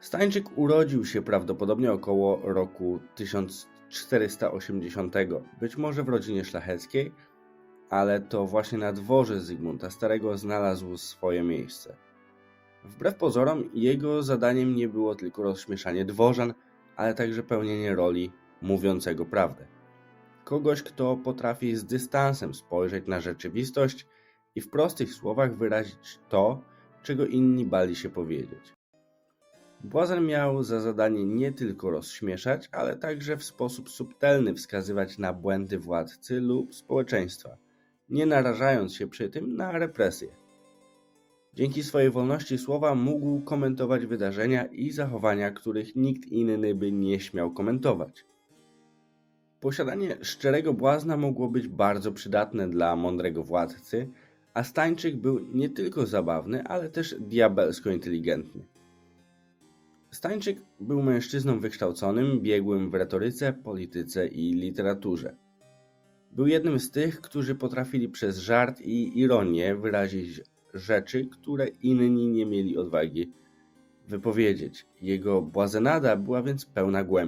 Stańczyk urodził się prawdopodobnie około roku 1480, być może w rodzinie szlacheckiej, ale to właśnie na dworze Zygmunta Starego znalazł swoje miejsce. Wbrew pozorom, jego zadaniem nie było tylko rozśmieszanie dworzan, ale także pełnienie roli mówiącego prawdę. Kogoś, kto potrafi z dystansem spojrzeć na rzeczywistość i w prostych słowach wyrazić to, czego inni bali się powiedzieć. Błazen miał za zadanie nie tylko rozśmieszać, ale także w sposób subtelny wskazywać na błędy władcy lub społeczeństwa, nie narażając się przy tym na represje. Dzięki swojej wolności słowa mógł komentować wydarzenia i zachowania, których nikt inny by nie śmiał komentować. Posiadanie szczerego błazna mogło być bardzo przydatne dla mądrego władcy, a Stańczyk był nie tylko zabawny, ale też diabelsko inteligentny. Stańczyk był mężczyzną wykształconym, biegłym w retoryce, polityce i literaturze. Był jednym z tych, którzy potrafili przez żart i ironię wyrazić rzeczy, które inni nie mieli odwagi wypowiedzieć. Jego błazenada była więc pełna głębi.